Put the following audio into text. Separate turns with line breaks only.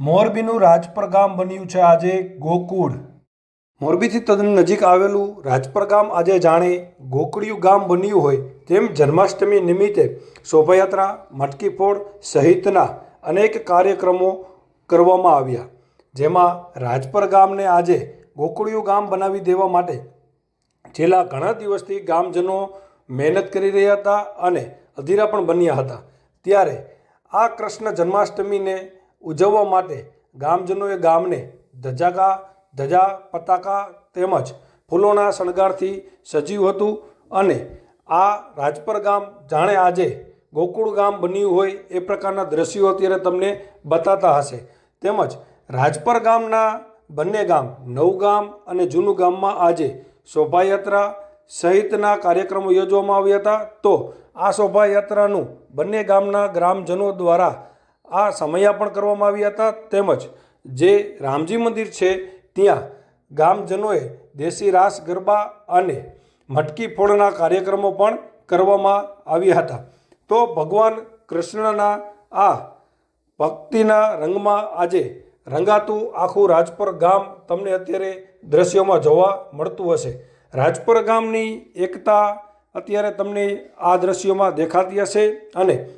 મોરબીનું રાજપર ગામ બન્યું છે આજે ગોકુળ. મોરબીથી તદ્દન નજીક આવેલું રાજપર ગામ આજે જાણે ગોકળિયું ગામ બન્યું હોય તેમ જન્માષ્ટમી નિમિત્તે શોભાયાત્રા મટકી ફોડ સહિતના અનેક કાર્યક્રમો કરવામાં આવ્યા, જેમાં રાજપર ગામને આજે ગોકળિયું ગામ બનાવી દેવા માટે છેલ્લા ઘણા દિવસથી ગામજનો મહેનત કરી રહ્યા હતા અને અધીરા પણ બન્યા હતા. ત્યારે આ કૃષ્ણ જન્માષ્ટમીને ઉજવવા માટે ગામજનોએ ગામને ધજાકા ધજા, પતાકા તેમજ ફૂલોના શણગારથી સજ્યું હતું અને આ રાજપર ગામ જાણે આજે ગોકુળ ગામ બન્યું હોય એ પ્રકારના દ્રશ્યો અત્યારે તમને બતાતા હશે. તેમજ રાજપર ગામના બંને ગામ નવગામ અને જૂનું ગામમાં આજે શોભાયાત્રા સહિતના કાર્યક્રમો યોજવામાં આવ્યા હતા. તો આ શોભાયાત્રાનું બંને ગામના ગ્રામજનો દ્વારા આ સમયાપણ કરવામાં આવ્યા હતા તેમજ જે રામજી મંદિર છે, ત્યાં ગામજનોએ દેશી રાસ, ગરબા અને મટકી ફોડના કાર્યક્રમો પણ કરવામાં આવ્યા હતા. તો ભગવાન કૃષ્ણના આ ભક્તિના રંગમાં આજે રંગાતું આખું રાજપર ગામ તમને અત્યારે દ્રશ્યોમાં જોવા મળતું હશે. રાજપર ગામની એકતા અત્યારે તમને આ દ્રશ્યોમાં દેખાતી હશે અને